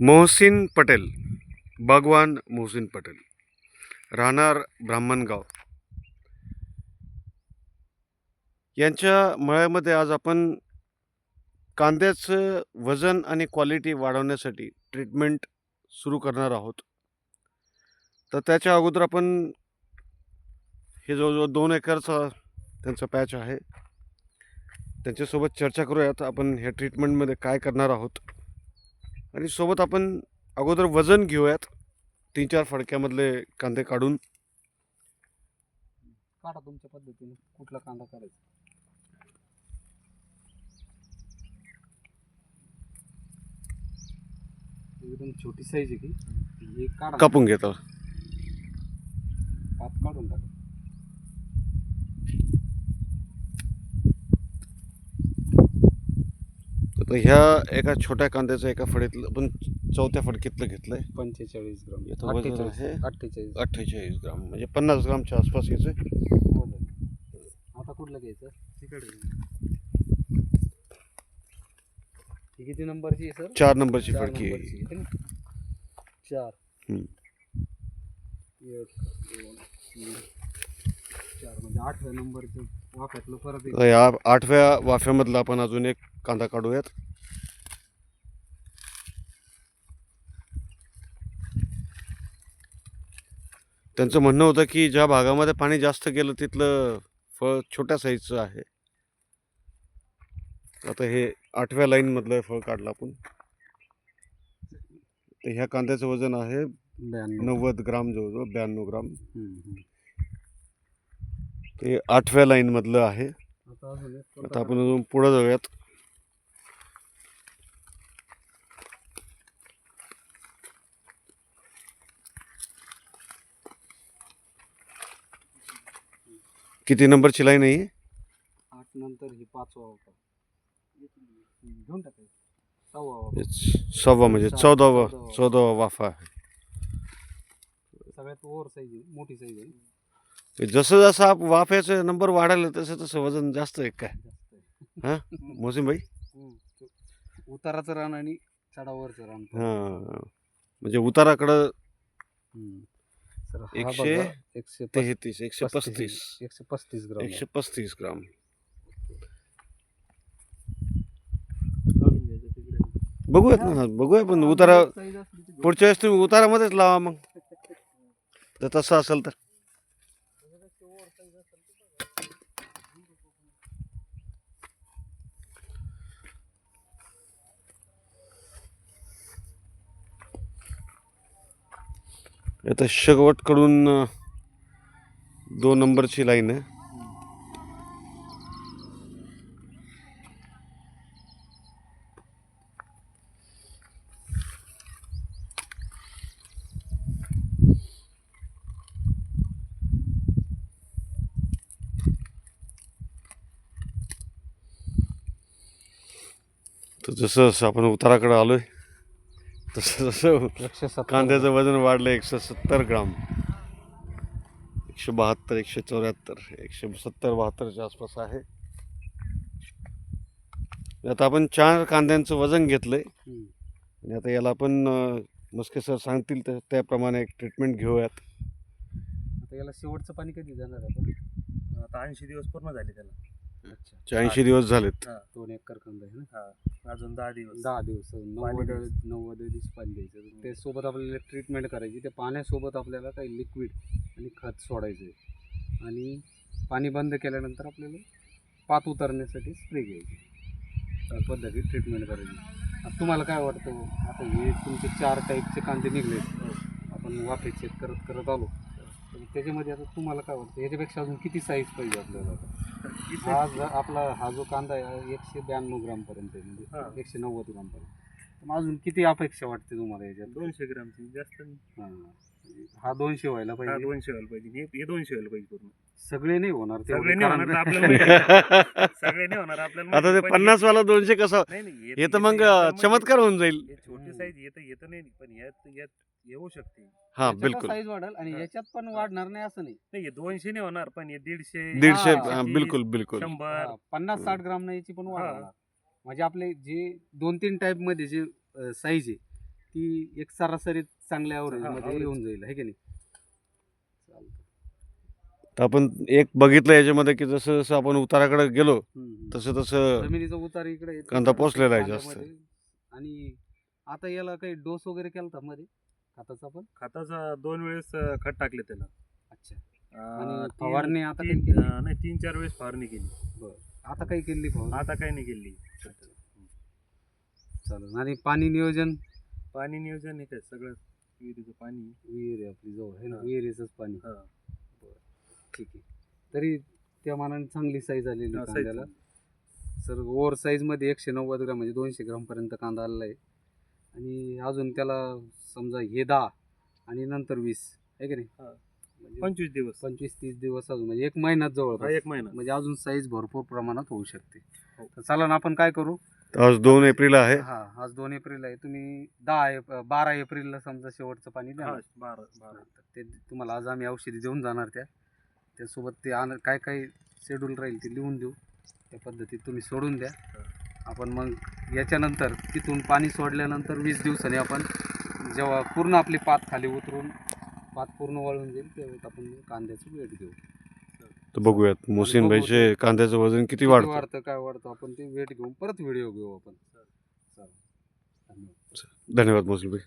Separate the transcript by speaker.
Speaker 1: मोहसिन पटेल भगवान मोहसिन पटेल राहणार ब्राह्मणगाव. यांच्या मळ्यामध्ये आज आपण कांद्याचं वजन आणि क्वालिटी वाढवण्यासाठी ट्रीटमेंट सुरू करणार आहोत. तर त्याच्या अगोदर आपण हे जवळजवळ दोन एकरचा त्यांचा पॅच आहे. त्यांच्यासोबत चर्चा करूयात आपण ह्या ट्रीटमेंटमध्ये काय करणार आहोत. आणि सोबत आपण अगोदर वजन घेऊयात. तीन चार फडक्यामधले कांदे काढून.
Speaker 2: काढा तुमच्या पद्धतीने कुठला कांदा काढायचा. एकदम छोटी साईज आहे की हे काढा.
Speaker 1: कापून घेतो
Speaker 2: पात काढून टाका.
Speaker 1: तर ह्या एका छोट्या कांद्याचं एका फडीतलं आपण चौथ्या फडकीतलं घेतलंय
Speaker 2: पंचेचाळीस ग्राम
Speaker 1: वजन
Speaker 2: अठ्ठेचाळीस
Speaker 1: आहे?
Speaker 2: अठ्ठेचाळीस
Speaker 1: अठ्ठेचाळीस ग्राम म्हणजे पन्नास ग्रामच्या आसपास याचं
Speaker 2: वजन. आता कुठलं घ्यायचं तिकडे ही किती नंबरची आहे सर
Speaker 1: चार नंबरची
Speaker 2: चार
Speaker 1: फडकी आहे.
Speaker 2: नंबरची आहे? चार
Speaker 1: हम्म.
Speaker 2: एक दोन तीन चार म्हणजे आठव्या नंबरचं वाफ्यातलं परत एक
Speaker 1: तर या आठव्या वाफ्यामधला आपण अजून एक कांदा काढूयात. त्यांचं म्हणणं होतं की ज्या भागामध्ये पाणी जास्त गेलं तिथलं फळ छोट्या साईजचं आहे. आता हे आठव्या लाईनमधलं फळ काढलं आपण. तर ह्या कांद्याचं वजन आहे नव्वद ग्राम जवळजवळ ब्याण्णव ग्राम. ते आठव्या लाईनमधलं आहे.
Speaker 2: आता
Speaker 1: आपण अजून पुढं जाऊयात. किती नंबरची लाईन आहे ही?
Speaker 2: आठ नंतर ही पाचवा होता घेऊन टाकायचं सहावा होता.
Speaker 1: हेच सहावा म्हणजे चौदावा
Speaker 2: चौदावा.
Speaker 1: वाफा आहे
Speaker 2: सगळ्यात ओव्हर साईज आहे मोठी साईज आहे
Speaker 1: ते जसं जसं आप वाफ्याचे नंबर वाढायला तसं तसं वजन जास्त आहे काय
Speaker 2: जास्त
Speaker 1: हा मोसिम भाई
Speaker 2: हम्म. तो उताराचं रान आणि चढावरचं रान
Speaker 1: हां म्हणजे उताराकडं
Speaker 2: हम्म.
Speaker 1: एकशे
Speaker 2: एकशे
Speaker 1: तेहतीस एकशे पस्तीस
Speaker 2: एकशे पस्तीस ग्राम
Speaker 1: एकशे पस्तीस ग्राम. बघूयात ना बघूया पण उतारा पुढच्या वेळेस तुम्ही उतारामध्येच लावा मग. जर तसं असेल तर. आता शेवटकडून दोन नंबरची लाईन आहे. तर जसं जसं आपण उताराकडे आलो आहे तसं जसं कांद्याचं वजन वाढलं एकशे सत्तर ग्राम. एकशे बहात्तर एकशे चौऱ्याहत्तर एकशे सत्तर बहात्तरच्या आसपास आहे. आता आपण चार कांद्यांचं वजन घेतलंय.
Speaker 2: हम्म.
Speaker 1: आणि आता याला आपण मस्के सर सांगतील तर त्याप्रमाणे एक ट्रीटमेंट घेऊयात.
Speaker 2: आता याला शेवटचं पाणी कधी जाणार आहे आपण?
Speaker 3: आता ऐंशी दिवस पूर्ण झाले त्याला.
Speaker 1: ऐंशी दिवस झालेत.
Speaker 2: दोन एकर कांदा आहे ना?
Speaker 3: हा अजून दहा दिवस.
Speaker 2: दहा दिवस नव्वद. नव्वद दिवस पाणी द्यायचं. त्यासोबत आपल्याला ट्रीटमेंट करायची. त्या पाण्यासोबत आपल्याला काही लिक्विड आणि खत सोडायचं आहे आणि पाणी बंद केल्यानंतर आपल्याला पात उतरण्यासाठी स्प्रे घ्यायची. त्या पद्धतीत ट्रीटमेंट करायची. आता तुम्हाला काय वाटतं? आता हे तुमचे चार टाईपचे कांदे निघले आपण वाफे चेक करत करत आलो. तर त्याच्यामध्ये आता तुम्हाला काय वाटतं याच्यापेक्षा अजून किती साईज पाहिजे आपल्याला आता हा ज- आपला हा जो कांदा आहे एकशे ब्याण्णव ग्रामपर्यंत आहे
Speaker 3: हा.
Speaker 2: म्हणजे एकशे नव्वद ग्रामपर्यंत तर मग अजून किती अपेक्षा वाटते तुम्हाला याच्यात
Speaker 3: दोनशे ग्रामची जास्त नाही.
Speaker 2: हा. हा दोनशे व्हायला
Speaker 3: हा
Speaker 2: पाहिजे
Speaker 3: दोनशे व्हायला पाहिजे हे हे दोनशे व्हायला पाहिजे पूर्ण
Speaker 2: सगळे नाही होणार तेवढे,
Speaker 3: सगळे नाही होणार तर आपल्याला माहिती आहे. सगळे नाही होणार आपल्याला
Speaker 1: आता ते
Speaker 3: माहिती,
Speaker 1: पन्नास वाला दोनशे कसं
Speaker 3: हे- नाही नाही
Speaker 1: हे तर मग चमत्कार होऊन जाईल.
Speaker 3: हे छोटी साईज येतं येतं नाही पण यात यात येऊ शकते
Speaker 1: हा बिलकुल
Speaker 2: साईज वाढेल आणि. याच्यात पण वाढणार नाही असं नाही
Speaker 3: नाही दोनशे नाही होणार पण हे दीडशे
Speaker 1: दीडशे
Speaker 2: हा,
Speaker 1: हा, बिलकुल बिलकुल
Speaker 3: शंभर
Speaker 2: पन्नास साठ ग्राम नाही याची पण वाढ
Speaker 3: हा.
Speaker 2: होणार म्हणजे आपले जे दोन तीन टाईपमध्ये जे साईज आहे की एक सरासरी चांगल्या ॲव्हरेज
Speaker 3: हा,
Speaker 2: मध्ये
Speaker 3: average.
Speaker 2: येऊन जाईल हे की नाही चालतं.
Speaker 1: तर आपण एक बघितलं याच्यामध्ये की जसं जसं आपण उताराकडे गेलो
Speaker 2: हम्म.
Speaker 1: तसं तसं
Speaker 2: जमिनीचा उतार इकडे येतो.
Speaker 1: कांदा पोचलेला आहे जास्त.
Speaker 2: कांद्यामध्ये. आणि आता याला काही डोस वगैरे केला होता मध्ये खताचा पण?
Speaker 3: खताचा दोन वेळेस अं, खत टाकले त्याला
Speaker 2: अच्छा.
Speaker 3: अं,
Speaker 2: आणि
Speaker 3: तीन-
Speaker 2: फवारणी आता काही
Speaker 3: तीन
Speaker 2: केली?
Speaker 3: अं, नाही तीन चार वेळेस फवारणी केली.
Speaker 2: आता काही केली फवारणी?
Speaker 3: आता काही नाही केली.
Speaker 2: चालेल. आणि पाणी नियोजन?
Speaker 3: पाणी नियोजन हे काय सगळं विहिरीचं पाणी.
Speaker 2: विहीर आहे आपली जवळ आहे ना?
Speaker 3: हा.
Speaker 2: विहिरीचंच पाणी.
Speaker 3: हा.
Speaker 2: ठीक आहे. तरी त्या मानाने चांगली साईज आलेली आहे कांद्याला. सर ओव्हर साईजमध्ये एकशे नव्वद ग्राम म्हणजे दोनशे ग्रामपर्यंत कांदा आलेला आहे. आणि अजून त्याला समजा हे दहा आणि नंतर वीस आहे की नाही?
Speaker 3: हा.
Speaker 2: म्हणजे
Speaker 3: पंचवीस दिवस.
Speaker 2: पंचवीस तीस दिवस अजून म्हणजे एक महिन्यात जवळ
Speaker 3: एक महिना.
Speaker 2: म्हणजे अजून साईज भरपूर प्रमाणात होऊ शकते.
Speaker 3: हो.
Speaker 2: तर चला ना आपण काय करू?
Speaker 1: आज दोन एप्रिल आहे.
Speaker 2: हा आज दोन एप्रिल आहे. तुम्ही दहा एप बारा एप्रिलला समजा शेवटचं पाणी द्या
Speaker 3: हा बारा
Speaker 2: तर ते तुम्हाला आज आम्ही औषधी देऊन जाणार त्या. त्यासोबत ते आण काय काय शेड्यूल राहील ते लिहून देऊ. त्या पद्धतीत तुम्ही सोडून द्या. आपण मग याच्यानंतर तिथून पाणी सोडल्यानंतर वीस दिवसांनी आपण जेव्हा पूर्ण आपली पात खाली उतरून पात पूर्ण वळून जाईल त्यावेळेस आपण कांद्याचं वेट घेऊ.
Speaker 1: तर बघूयात. मोहसिन भाईचे कांद्याचं वजन किती वाढतं?
Speaker 2: वाढतं काय वाढतं आपण ते वेट घेऊन परत व्हिडिओ घेऊ आपण. धन्यवाद
Speaker 1: भाई